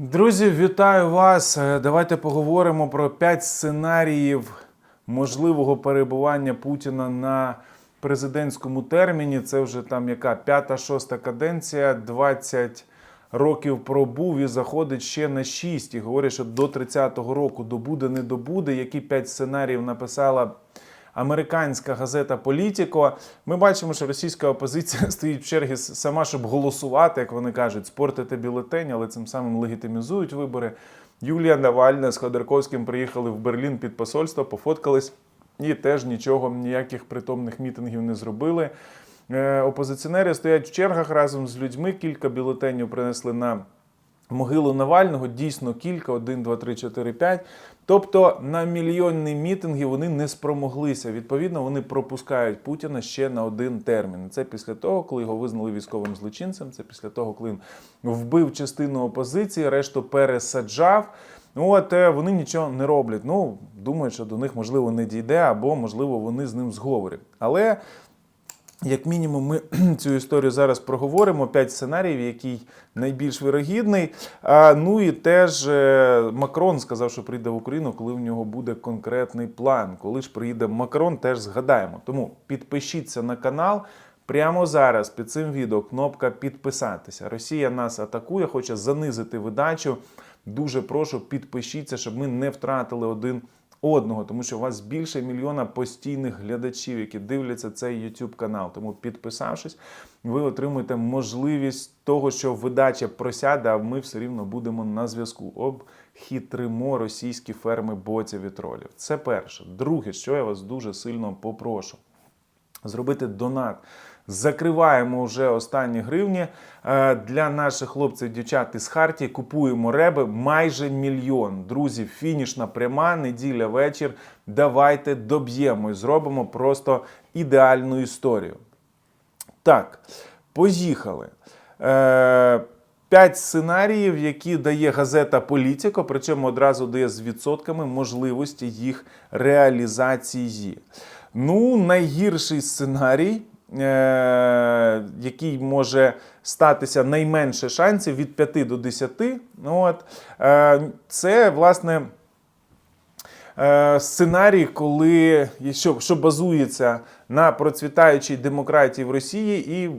Друзі, вітаю вас. Е, Давайте поговоримо про 5 сценаріїв можливого перебування Путіна на президентському терміні. Це вже там яка п'ята, шоста каденція, 20 років пробув і заходить ще на 6. І говорять, що до 30-го року добуде, не добуде. Які 5 сценаріїв написала американська газета Політіко. Ми бачимо, що російська опозиція стоїть в чергі сама, щоб голосувати, як вони кажуть, спортити бюлетень, але цим самим легітимізують вибори. Юлія Навальна з Ходорковським приїхали в Берлін під посольство, пофоткались і теж нічого, ніяких притомних мітингів не зробили. Е, Опозиціонери стоять в чергах разом з людьми. Кілька бюлетенів принесли на могилу Навального. Дійсно кілька: один, два, три, чотири, п'ять. Тобто на мільйонні мітинги вони не спромоглися. Відповідно, вони пропускають Путіна ще на один термін. Це після того, коли його визнали військовим злочинцем. Це після того, коли він вбив частину опозиції, решту пересаджав. От е, вони нічого не роблять. Ну думають, що до них можливо не дійде, або можливо вони з ним зговорять. Але як мінімум, ми цю історію зараз проговоримо. П'ять сценаріїв, який найбільш вирогідний. А, ну і теж е, Макрон сказав, що прийде в Україну, коли в нього буде конкретний план. Коли ж приїде Макрон, теж згадаємо. Тому підпишіться на канал. Прямо зараз під цим відео кнопка підписатися. Росія нас атакує, хоче занизити видачу. Дуже прошу, підпишіться, щоб ми не втратили один одного, тому що у вас більше мільйона постійних глядачів, які дивляться цей YouTube канал. Тому підписавшись, ви отримуєте можливість того, що видача просяде, а ми все рівно будемо на зв'язку. Обхитримо російські ферми ботів і тролів. Це перше. Друге, що я вас дуже сильно попрошу зробити донат. Закриваємо вже останні гривні Е, для наших хлопців, дівчат із Хартії. Купуємо реби майже мільйон. Друзі, фінішна пряма, неділя вечір. Давайте доб'ємо і зробимо просто ідеальну історію. Так, поїхали. Е, П'ять сценаріїв, які дає газета Політіко, причому одразу дає з відсотками можливості їх реалізації. Ну, найгірший сценарій, який може статися найменше шансів від 5 до 10. От, е- це, власне, е, сценарій, коли що, що базується на процвітаючій демократії в Росії, і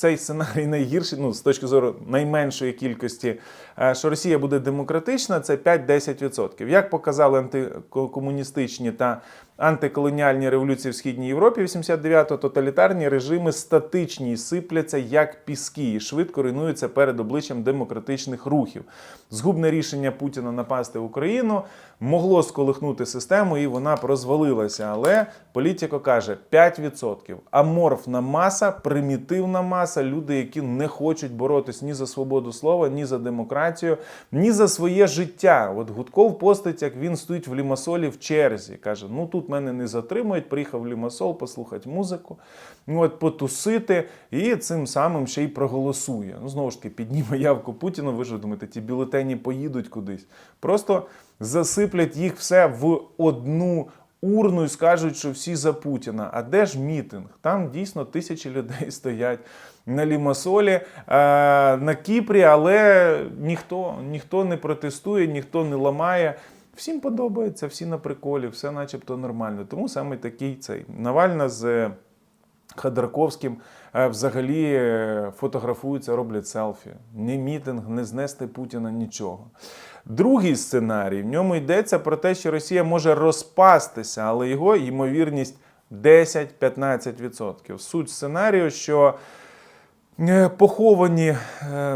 цей сценарій найгірший, ну з точки зору найменшої кількості, е, що Росія буде демократична, це 5-10%. Як показали антикомуністичні та антиколоніальні революції в східній Європі 89-го, тоталітарні режими статичні і сипляться як піски, і швидко руйнуються перед обличчям демократичних рухів. Згубне рішення Путіна напасти в Україну могло сколихнути систему, і вона розвалилася. Але політико каже 5%. Аморфна маса, примітивна маса, люди, які не хочуть боротись ні за свободу слова, ні за демократію, ні за своє життя. От Гудков постить, як він стоїть в Лімасолі в черзі. Каже: ну тут мене не затримують, приїхав Лімасол послухати музику, ну от потусити, і цим самим ще й проголосує. Ну, знову ж таки, підніме явку Путіну. Ви ж думаєте, ті бюлетені поїдуть кудись. Просто засиплять їх все в одну. Урну і скажуть, що всі за Путіна. А де ж мітинг? Там дійсно тисячі людей стоять на Лімасолі, е, на Кіпрі, але ніхто, ніхто не протестує, ніхто не ламає. Всім подобається, всі на приколі, все начебто нормально. Тому саме такий цей Навальна з е, Ходорковським е, взагалі е, фотографуються, роблять селфі. Ні мітинг, не знести Путіна, нічого. Другий сценарій в ньому йдеться про те, що Росія може розпастися, але його ймовірність 10-15%. Суть сценарію, що поховані,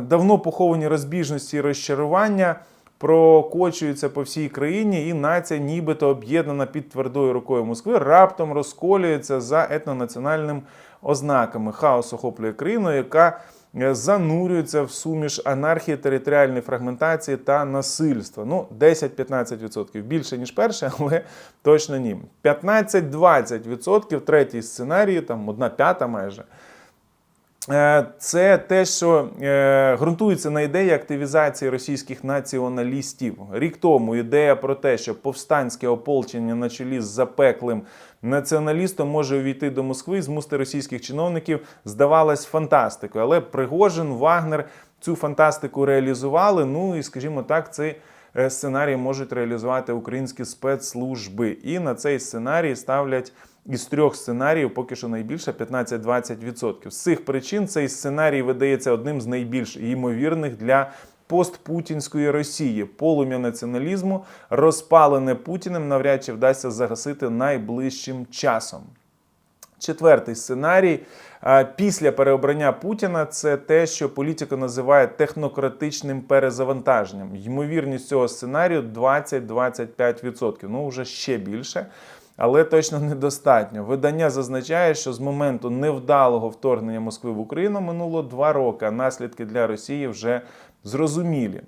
давно поховані розбіжності і розчарування прокочуються по всій країні, і нація, нібито об'єднана під твердою рукою Москви, раптом розколюється за етнонаціональним ознаками. Хаос охоплює країну, яка е, занурюється в суміш анархії, територіальної фрагментації та насильства. Ну, 10-15%. Більше, ніж перше, але точно ні. 15-20% третій сценарій, там одна п'ята майже. Е, Це те, що е, ґрунтується на ідеї активізації російських націоналістів. Рік тому ідея про те, що повстанське ополчення на чолі з запеклим націоналістом може увійти до Москви і змусити російських чиновників здавалась фантастикою. Але Пригожин, Вагнер цю фантастику реалізували. Ну і скажімо так, цей е, сценарій можуть реалізувати українські спецслужби. І на цей сценарій ставлять. Із трьох сценаріїв поки що найбільше 15-20%. З цих причин цей сценарій видається одним з найбільш ймовірних для постпутінської Росії. Полум'я націоналізму, розпалене Путіним, навряд чи вдасться загасити найближчим часом. Четвертий сценарій після переобрання Путіна це те, що політика називає технократичним перезавантаженням. Ймовірність цього сценарію 20-25%. Ну вже ще більше. Але точно недостатньо. Видання зазначає, що з моменту невдалого вторгнення Москви в Україну минуло два роки, а наслідки для Росії вже зрозумілі.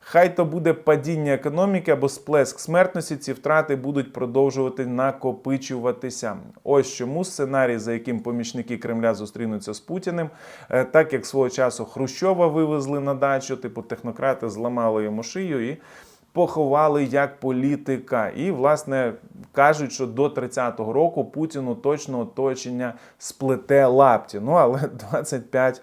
Хай то буде падіння економіки або сплеск смертності, ці втрати будуть продовжувати накопичуватися. Ось чому сценарій, за яким помічники Кремля зустрінуться з Путіним, е, так як свого часу Хрущова вивезли на дачу, типу технократи зламали йому шию і поховали як політика. І, власне, кажуть, що до 30-го року Путіну точно оточення сплете лапті. Ну, але 25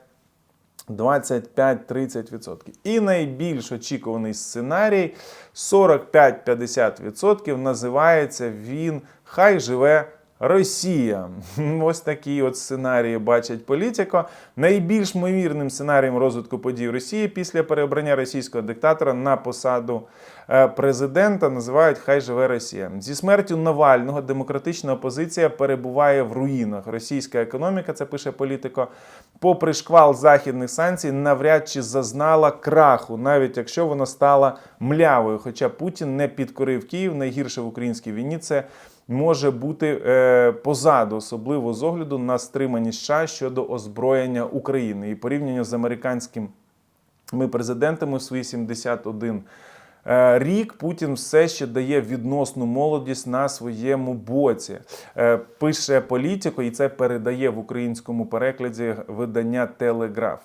25-30%. І найбільш очікуваний сценарій 45-50% називається він Хай живе Росія. Ось такі от сценарії бачать політико. Найбільш ймовірним сценарієм розвитку подій Росії після переобрання російського диктатора на посаду е, президента називають Хай живе Росія. Зі смертю Навального демократична опозиція перебуває в руїнах. Російська економіка, це пише політико, попри шквал західних санкцій, навряд чи зазнала краху, навіть якщо вона стала млявою. Хоча Путін не підкорив Київ, найгірше в українській війні це може бути е, позаду, особливо з огляду на стриманість США щодо озброєння України і порівняння з американськими президентами в свої 71 е, рік Путін все ще дає відносну молодість на своєму боці. Е, Пише політико, і це передає в українському перекладі видання Телеграф.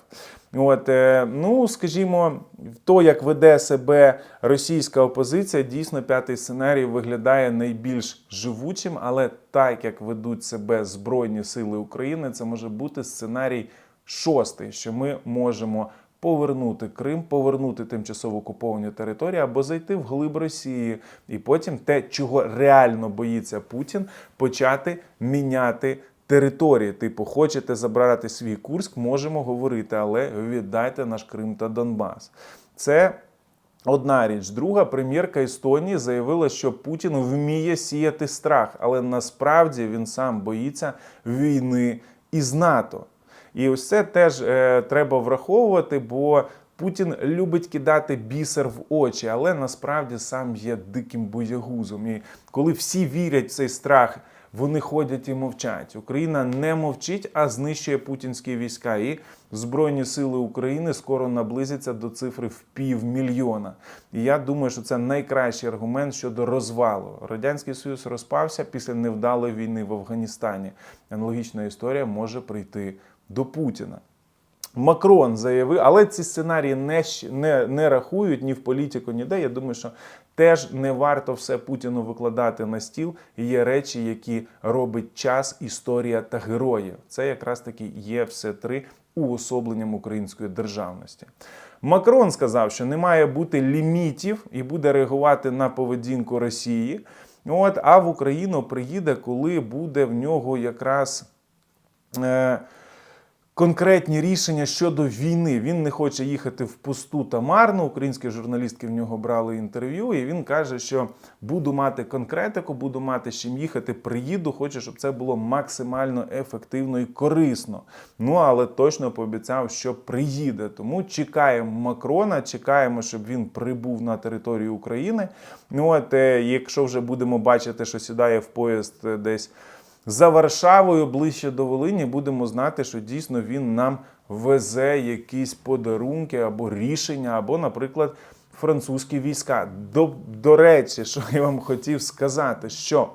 От, е, ну, скажімо, то, як веде себе російська опозиція, дійсно п'ятий сценарій виглядає найбільш живучим, але так як ведуть себе Збройні Сили України, це може бути сценарій шостий, що ми можемо повернути Крим, повернути тимчасово окуповані території або зайти в глиб Росії, і потім те, чого реально боїться Путін, почати міняти. Території, типу, хочете забрати свій Курськ, можемо говорити, але віддайте наш Крим та Донбас. Це одна річ. Друга прем'єрка Естонії заявила, що Путін вміє сіяти страх, але насправді він сам боїться війни із НАТО. І ось це теж е, треба враховувати, бо Путін любить кидати бісер в очі, але насправді сам є диким боягузом. І коли всі вірять в цей страх. Вони ходять і мовчать. Україна не мовчить, а знищує путінські війська. І Збройні сили України скоро наблизяться до цифри в півмільйона. І я думаю, що це найкращий аргумент щодо розвалу. Радянський Союз розпався після невдалої війни в Афганістані. Аналогічна історія може прийти до Путіна. Макрон заявив, але ці сценарії не, не, не рахують ні в політику, ніде. Я думаю, що теж не варто все Путіну викладати на стіл. Є речі, які робить час, історія та герої. Це якраз таки є все три уособленням української державності. Макрон сказав, що не має бути лімітів і буде реагувати на поведінку Росії. От, а в Україну приїде, коли буде в нього якраз. Е, конкретні рішення щодо війни. Він не хоче їхати в пусту та марну. Українські журналістки в нього брали інтерв'ю, і він каже, що буду мати конкретику, буду мати з чим їхати, приїду. Хочу, щоб це було максимально ефективно і корисно. Ну але точно пообіцяв, що приїде. Тому чекаємо Макрона, чекаємо, щоб він прибув на територію України. Ну от е, якщо вже будемо бачити, що сідає в поїзд е, десь за Варшавою ближче до Волині будемо знати, що дійсно він нам везе якісь подарунки або рішення, або, наприклад, французькі війська. До, до речі, що я вам хотів сказати, що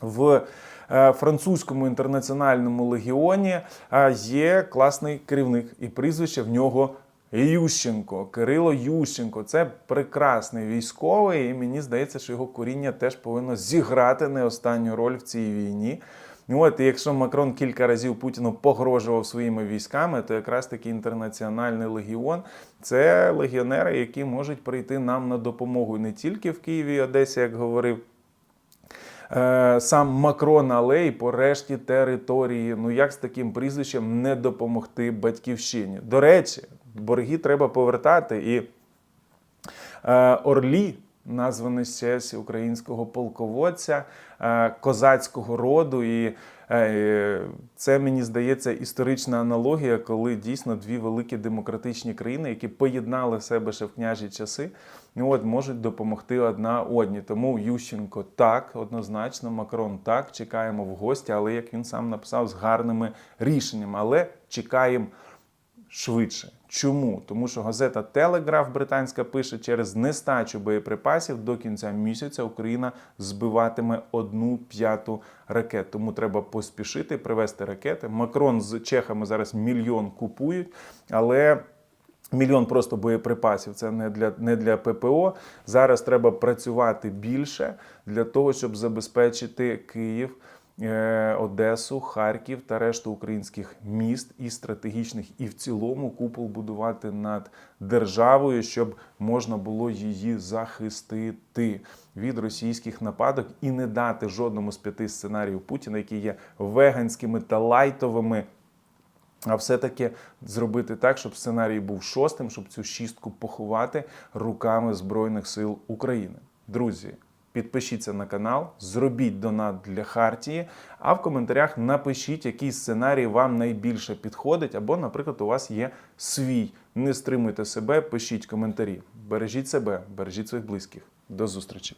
в е, французькому інтернаціональному легіоні е, є класний керівник, і прізвище в нього Ющенко, Кирило Ющенко. Це прекрасний військовий, і мені здається, що його коріння теж повинно зіграти не останню роль в цій війні. От, і якщо Макрон кілька разів Путіну погрожував своїми військами, то якраз таки інтернаціональний легіон це легіонери, які можуть прийти нам на допомогу не тільки в Києві і Одесі, як говорив сам Макрон, Алей по решті території. Ну як з таким прізвищем не допомогти батьківщині? До речі, борги треба повертати і. Е, Орлі, названий з честь українського полководця е, козацького роду. І е, це мені здається історична аналогія, коли дійсно дві великі демократичні країни, які поєднали в себе ще в княжі часи, от можуть допомогти одна одній. Тому Ющенко так, однозначно, Макрон так. Чекаємо в гості, але як він сам написав, з гарними рішеннями. Але чекаємо швидше. Чому? Тому що газета Телеграф британська пише, через нестачу боєприпасів до кінця місяця Україна збиватиме одну п'яту ракет. Тому треба поспішити привезти ракети. Макрон з чехами зараз мільйон купують, але. Мільйон просто боєприпасів це не для не для ППО. Зараз треба працювати більше для того, щоб забезпечити Київ, Одесу, Харків та решту українських міст і стратегічних, і в цілому купол будувати над державою, щоб можна було її захистити від російських нападок і не дати жодному з п'яти сценаріїв Путіна, які є веганськими та лайтовими. А все-таки зробити так, щоб сценарій був шостим, щоб цю шістку поховати руками Збройних сил України. Друзі, підпишіться на канал, зробіть донат для Хартії, а в коментарях напишіть, який сценарій вам найбільше підходить, або, наприклад, у вас є свій. Не стримуйте себе, пишіть коментарі. Бережіть себе, бережіть своїх близьких. До зустрічі!